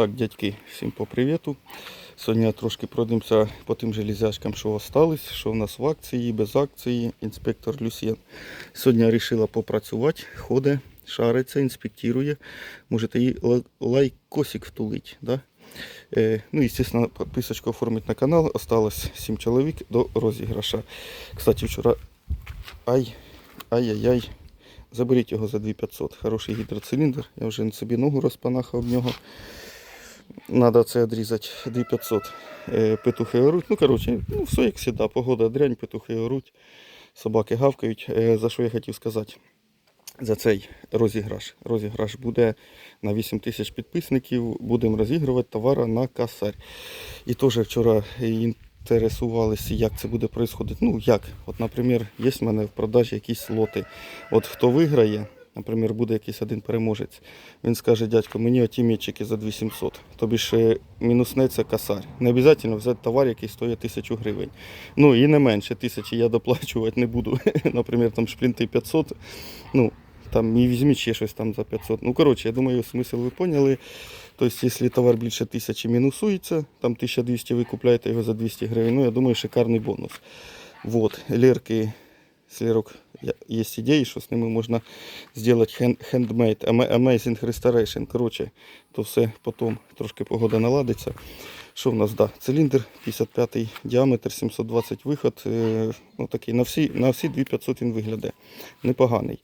Так, дядьки, всім по привіту. Сьогодні трошки пройдемося по тим железячкам, що остались, що в нас в акції, без акції. Інспектор Люсьєн. Сьогодні вирішила попрацювати, ходить, шариться, інспектує. Можете їй лайкосик втулити. Да? Е, ну, естественно, підписочку оформити на канал. Осталось 7 чоловік до розіграша. Кстати, вчора. Ай, ай-яй-яй. Заберіть його за 2500. Хороший гідроциліндр. Я вже на собі ногу розпанахав об нього. Надо це відрізати 2500. Е, петухи оруть. Ну, коротше, ну, все як завжди. Погода дрянь, петухи оруть, собаки гавкають. Е, за що я хотів сказати? За цей розіграш. Розіграш буде на 8 тисяч підписників. Будемо розігрувати товара на касарь. І теж вчора інтересувалися, як це буде відбуватися. Ну, як? От, наприклад, є в мене в продажі якісь лоти. От хто виграє, наприклад, буде якийсь один переможець. Він скаже, дядько, мені оті мітчики за 2700. Тобі ж мінуснеться касарь. Не обов'язково взяти товар, який стоїть 1000 гривень. Ну і не менше тисячі я доплачувати не буду. Наприклад, там шплінти 500. Ну, там і візьміть ще щось там за 500. Ну, коротше, я думаю, смисл ви поняли. Тобто, якщо товар більше тисячі мінусується, там 1200 ви купляєте його за 200 гривень, ну, я думаю, шикарний бонус. Вот, лерки, с лерок я- есть идеи, что с ними сделать hand- handmade, amazing restoration. Короче, то все потом трошки погода наладиться. Що в нас? Да, циліндр 55 діаметр, 720 виход. Е, ну, такий, на всі, на всі 2500 він виглядає. Непоганий.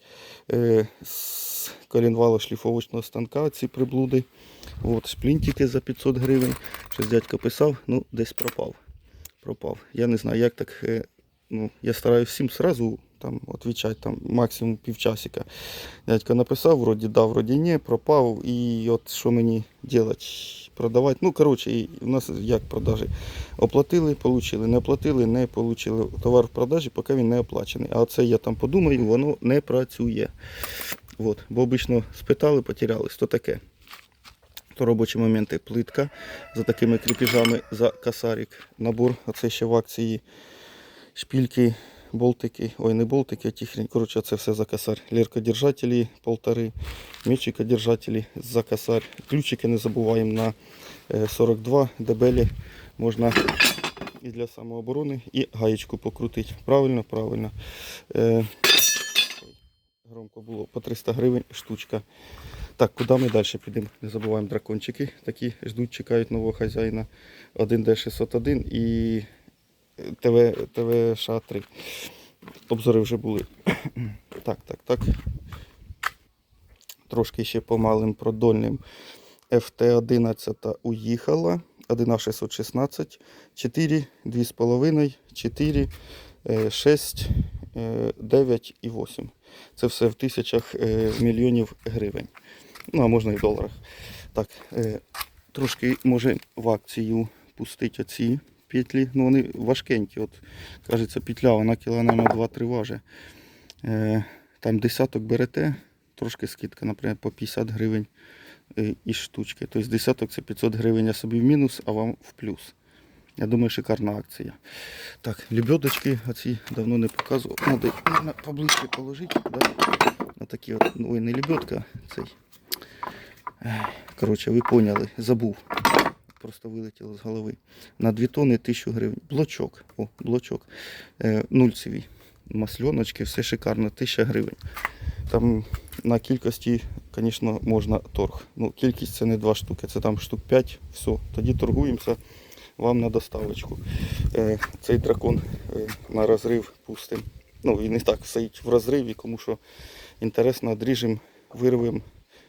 Е, з колінвало шліфовочного станка ці приблуди. От, шплінтики за 500 гривень. Щось дядько писав, ну десь пропав. Пропав. Я не знаю, як так. е, Ну, я стараюсь всім сразу там відповідати там, максимум півчасика. Дядько написав, вроді да, вроді ні, пропав. І от що мені робити? Продавати. Ну, коротше, і у нас як продажі. Оплатили, получили, не оплатили, не получили. Товар в продажі, поки він не оплачений. А це я там подумаю, воно не працює. От. Бо обично спитали, потерялись. То таке. То робочі моменти плитка за такими кріпіжами за касарик. Набор, оце ще в акції шпільки, болтики, ой, не болтики, а ті хрень. Коротше, це все за косарь. Ліркодержателі полтори, мечикодержателі за косарь. Ключики не забуваємо на е, 42 дебелі. Можна і для самооборони, і гаєчку покрутити. Правильно, правильно. Е, громко було по 300 гривень штучка. Так, куди ми далі підемо? Не забуваємо дракончики. Такі ждуть, чекають нового хазяїна. 1D601 і ТВ, ТВ 3 Обзори вже були. Так, так, так. Трошки ще по малим продольним. FT11 уїхала. 1А616, 4, 2,5, 4, 6, 9 і 8. Це все в тисячах е, мільйонів гривень. Ну, а можна і в доларах. Так, е, трошки може в акцію пустити оці петлі. Ну, вони важкенькі. От, кажеться, петля, вона кілограма 2-3 важить. Е, там десяток берете, трошки скидка, наприклад, по 50 гривень е, із штучки. Тобто десяток це 500 гривень, я собі в мінус, а вам в плюс. Я думаю, шикарна акція. Так, лебедочки оці давно не показував. Надо поближче положити. Да? На такі от, ну, ой, не лебедка, цей. Коротше, ви поняли, забув. Просто вилетіло з голови. На 2 тони 1000 гривень. Блочок. О, блочок. Е, нульцеві. Масльоночки, все шикарно, 1000 гривень. Там на кількості, звісно, можна торг. Ну, кількість це не 2 штуки, це там штук 5. Все, тоді торгуємося вам на доставочку. Е, цей дракон е, на розрив пустим. Ну, він і так стоїть в розриві, кому що інтересно, одріжемо, вирвемо,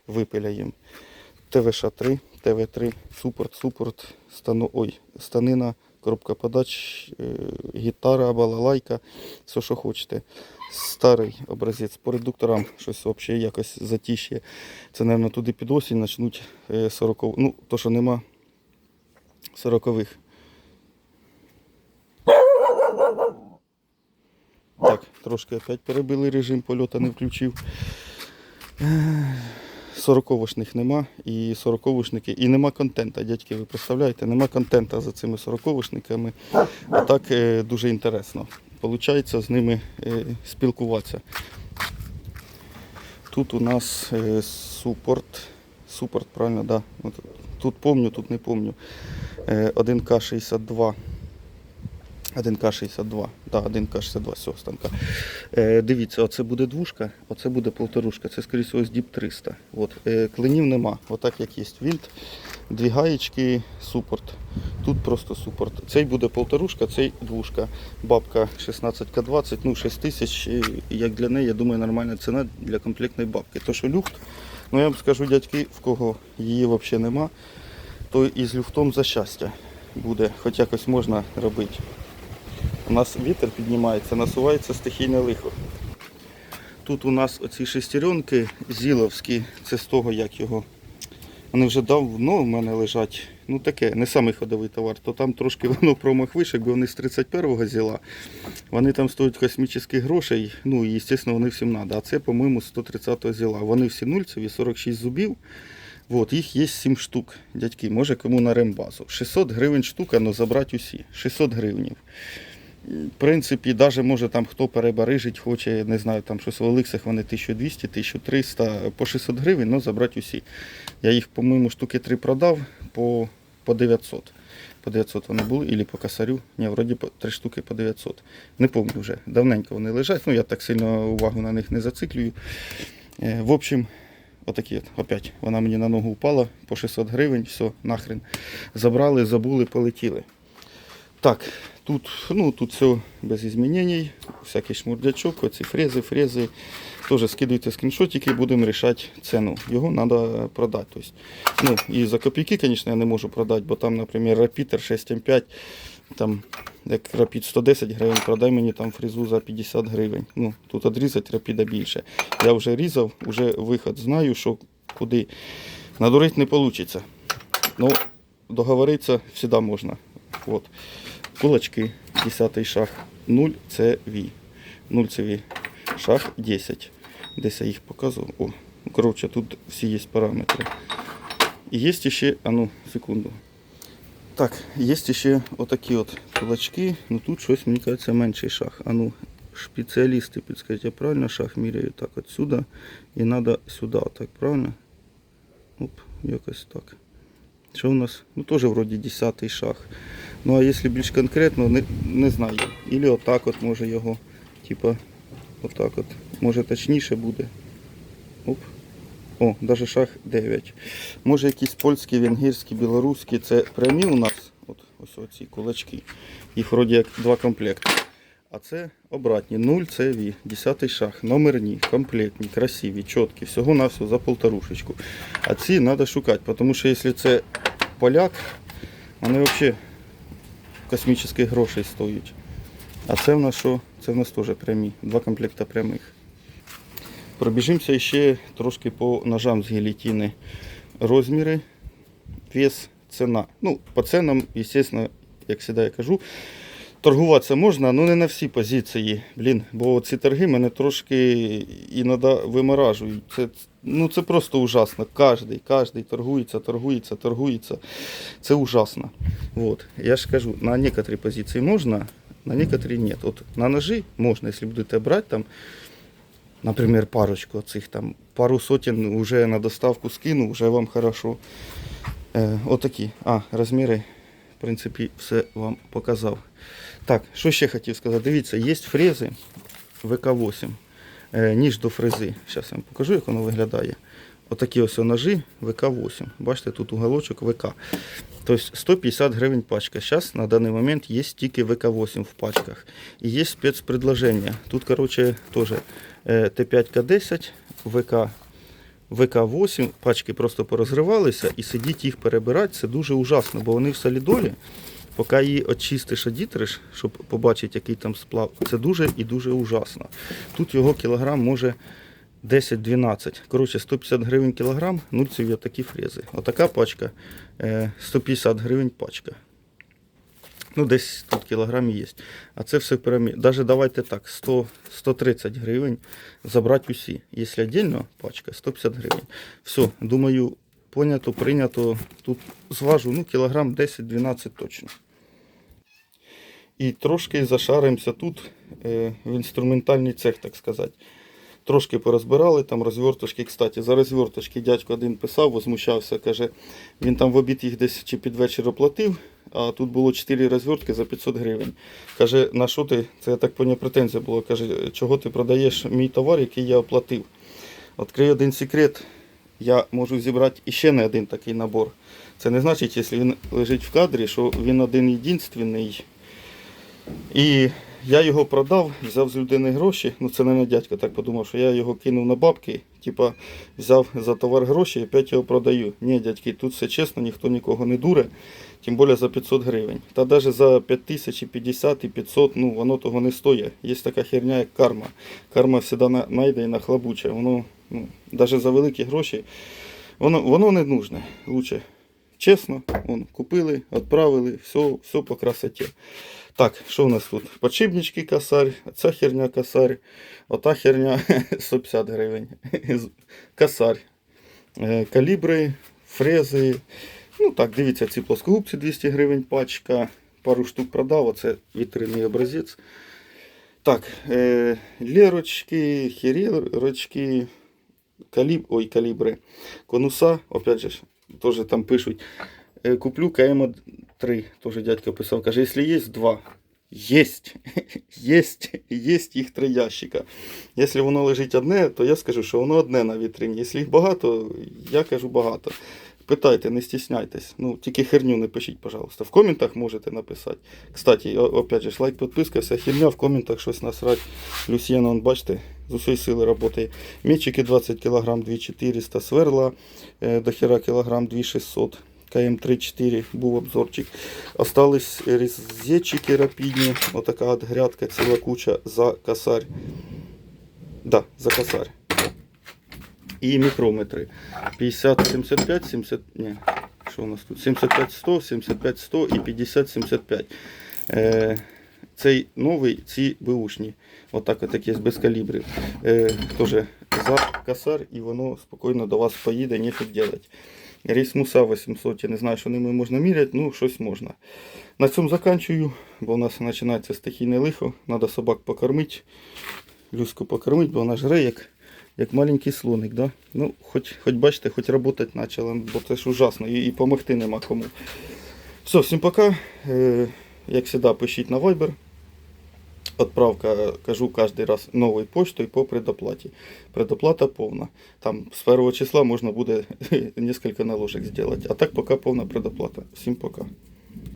випиляємо. ТВШ-3, ТВ3, супорт, супорт, стану, ой, станина, коробка подач, е, гітара, балалайка, все, що хочете. Старий образець по редукторам щось взагалі якось затіще. Це, мабуть, туди під осінь почнуть 40, ну, то, що нема 40-х. Так, трошки опять перебили режим, польоту не включив. Сороковошних нема і сороковошники, і нема контента, дядьки, ви представляєте, нема контента за цими сороковошниками. А так е, дуже інтересно. Получається з ними е, спілкуватися. Тут у нас е, супорт супорт, правильно, да. Тут помню, тут не помню. Е, 1К62. 1К62. Да, 1К62 з. Е, дивіться, оце буде двушка, оце буде полторушка. Це, скоріше всього, Діп 300. От. Е, клинів нема. Отак як є вінт. Дві гаєчки, супорт. Тут просто супорт. Цей буде полторушка, цей двушка. Бабка 16К20, ну 6 тисяч. е, Як для неї, я думаю, нормальна ціна для комплектної бабки. То що люфт, ну я вам скажу, дядьки, в кого її взагалі нема, то із люфтом за щастя буде, хоч якось можна робити. У нас вітер піднімається, насувається стихійне лихо. Тут у нас оці шестеренки зіловські, це з того, як його. Вони вже давно в мене лежать. Ну таке, не самий ходовий товар, то там трошки воно промах вище, якби вони з 31-го зіла. Вони там стоять космічних грошей, ну і, звісно, вони всім треба. А це, по-моєму, 130-го зіла. Вони всі нульцеві, 46 зубів. От, їх є 7 штук, дядьки, може кому на рембазу. 600 гривень штука, але забрати усі. 600 гривнів. В принципі, навіть може там хто перебарижить, хоче, не знаю, там щось в Олексах вони 1200, 1300, по 600 гривень, але забрати усі. Я їх, по-моєму, штуки 3 продав по, по 900. По 900 вони були, або по косарю. Ні, вроді 3 штуки по 900. Не пам'ятаю вже. Давненько вони лежать, ну я так сильно увагу на них не зациклюю. Е, В общем, отакі от, опять, вона мені на ногу упала по 600 гривень, все, нахрен. Забрали, забули, полетіли. Так, тут, ну, тут все без змінень, всякий шмурдячок, оці фрези, фрези. Теж скидуйте скріншотики, будемо рішати ціну. Його треба продати. Тобто, ну, і за копійки, звісно, я не можу продати, бо там, наприклад, Rapid 6М5, там, як Rapid 110 гривень, продай мені там фрезу за 50 гривень. Ну, тут відрізати Rapid більше. Я вже різав, вже виход знаю, що куди. Надурити не вийде. Ну, договоритися завжди можна. От. Кулачки, 10 шаг, 0 це V. 0 це V. Шаг 10. Десь я їх показував. О, коротше, тут всі є параметри. І є ще, а ну, секунду. Так, є ще отакі от кулачки, ну тут щось, мені кажеться, менший шаг. А ну, спеціалісти підскажіть, я правильно шаг міряю так от сюди і треба сюди, так правильно? Оп, якось так. Що у нас? Ну теж вроді 10 шаг. Ну а якщо більш конкретно, не, не знаю. Ілі отак от може його, типа, отак от. Може точніше буде. Оп. О, навіть шаг 9. Може якісь польські, венгерські, білоруські. Це прямі у нас. От ось оці кулачки. Їх вроді як два комплекти. А це обратні. 0 це ві. 10 шаг. Номерні, комплектні, красиві, чіткі. Всього на все за полторушечку. А ці треба шукати, тому що якщо це поляк, вони взагалі космічних грошей стоять. А це в нас що? Це в нас теж прямі. Два комплекти прямих. Пробіжимося ще трошки по ножам з гелітини. Розміри, вес, ціна. Ну, по ценам, звісно, як завжди я кажу, торгуватися можна, але не на всі позиції. Блін, бо ці торги мене трошки іноді виморажують. Це, ну, це просто ужасно. Кожний, кожний торгується, торгується, торгується. Це ужасно. Вот. Я ж кажу, на некоторі позиції можна, на некоторі нет. От на ножі можна, якщо будете брати там, наприклад, парочку цих там, пару сотень уже на доставку скину, вже вам хорошо. Е, отакі. А, розміри, в принципі, все вам показав. Так, що ще хотів сказати? Дивіться, є фрези ВК-8. Е, ніж до фрези. Зараз я вам покажу, як воно виглядає. Отакі ось ножі ВК-8. Бачите, тут уголочок ВК. Тобто 150 гривень пачка. Зараз на даний момент є тільки ВК-8 в пачках. І є спецпредложення. Тут, коротше, теж е, Т5К10, ВК, ВК-8. Пачки просто порозривалися і сидіть їх перебирати. Це дуже ужасно, бо вони в солідолі. Поки її очистиш, одітриш, щоб побачити, який там сплав, це дуже і дуже ужасно. Тут його кілограм може 10-12. Коротше, 150 гривень кілограм, нульцеві такі фрези. Отака пачка е, 150 гривень пачка. Ну, десь тут кілограм є. А це все пірамід. Даже давайте так, 100, 130 гривень забрати усі. Якщо віддільно пачка, 150 гривень. Все, думаю, понято, прийнято. Тут зважу, ну, кілограм 10-12 точно. І трошки зашаримося тут е, в інструментальний цех, так сказати. Трошки порозбирали там розверточки. Кстати, за розверточки дядько один писав, возмущався, каже, він там в обід їх десь чи під вечір оплатив, а тут було 4 розвертки за 500 гривень. Каже, на що ти, це я так поняв, претензія була. Каже, чого ти продаєш мій товар, який я оплатив. Відкрию один секрет. Я можу зібрати іще не один такий набор. Це не значить, якщо він лежить в кадрі, що він один єдинственний. І я його продав, взяв з людини гроші. Ну це не на дядько так подумав, що я його кинув на бабки, типа взяв за товар гроші і опять його продаю. Ні, дядьки, тут все чесно, ніхто нікого не дуре, тим більше за 500 гривень. Та навіть за 5000, і 50 і 500, ну воно того не стоїть. Є така херня, як карма. Карма завжди найде і нахлабуче. Воно, ну, навіть за великі гроші, воно, воно не нужне. Лучше чесно, вон, купили, відправили, все, все по красоті. Так, що у нас тут? Подшипнички косарь, ця херня косарь, ота херня 150 гривень. Косарь. Е, Калібри, фрези. Ну так, дивіться, ці плоскогубці 200 гривень пачка. Пару штук продав, оце вітринний образець. Так, е, лерочки, хірірочки, каліб, ой, калібри, конуса, опять же, теж там пишуть. Е, Куплю КМ-3, теж дядько писав, каже, якщо є, два. Єсть, єсть, єсть їх три ящика. Якщо воно лежить одне, то я скажу, що воно одне на вітрині. Якщо їх багато, я кажу багато. Питайте, не стісняйтесь. Ну, тільки херню не пишіть, пожалуйста. В коментах можете написати. Кстати, опять же, лайк, підписка, вся херня, в коментах щось насрать. Люсьєн, он, бачите, з усієї сили працює. Мечики 20 кг 2400, сверла е, до хера кілограм 2600. КМ3-4 був обзорчик. Остались резетчики рапідні. Отака от грядка, ціла куча за косарь. Да, за косарь. І мікрометри. 50, 75, 70, ні, що у нас тут? 75, 100, 75, 100 і 50, 75. Е, цей новий, ці беушні. Отак от є без калібрів. Е, теж за косарь і воно спокійно до вас поїде, нефіг делать. Рейсмуса 800, я не знаю, що ними можна міряти, ну щось можна. На цьому заканчую, бо у нас починається стихійне лихо. Треба собак покормити, Люську покормити, бо вона жре як, як маленький слоник. Да? Ну, хоч, хоч бачите, хоч працювати почала, бо це ж ужасно і, і допомогти нема кому. Все, всім пока. Е, як завжди, пишіть на Viber. Отправка, кажу кожен раз новою почтою по предоплаті. Предоплата повна. Там з 1 числа можна буде несколько наложок зробити. А так поки повна предоплата. Всім пока.